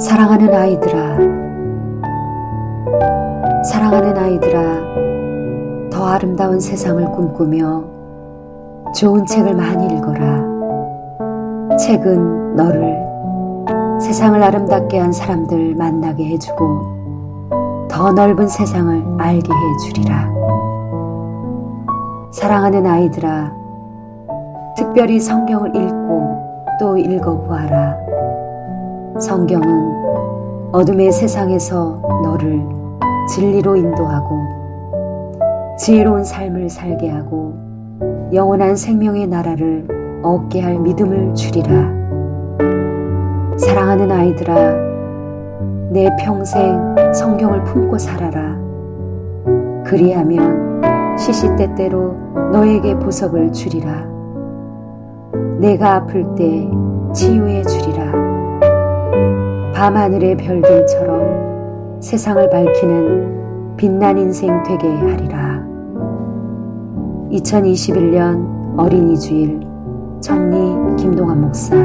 사랑하는 아이들아, 사랑하는 아이들아, 더 아름다운 세상을 꿈꾸며 좋은 책을 많이 읽어라. 책은 너를 세상을 아름답게 한 사람들 만나게 해주고 더 넓은 세상을 알게 해주리라. 사랑하는 아이들아, 특별히 성경을 읽고 또 읽어보아라. 성경은 어둠의 세상에서 너를 진리로 인도하고 지혜로운 삶을 살게 하고 영원한 생명의 나라를 얻게 할 믿음을 주리라. 사랑하는 아이들아, 내 평생 성경을 품고 살아라. 그리하면 시시때때로 너에게 보석을 주리라. 내가 아플 때 치유해 주리라. 밤하늘의 별들처럼 세상을 밝히는 빛난 인생 되게 하리라. 2021년 어린이 주일 정리 김동환 목사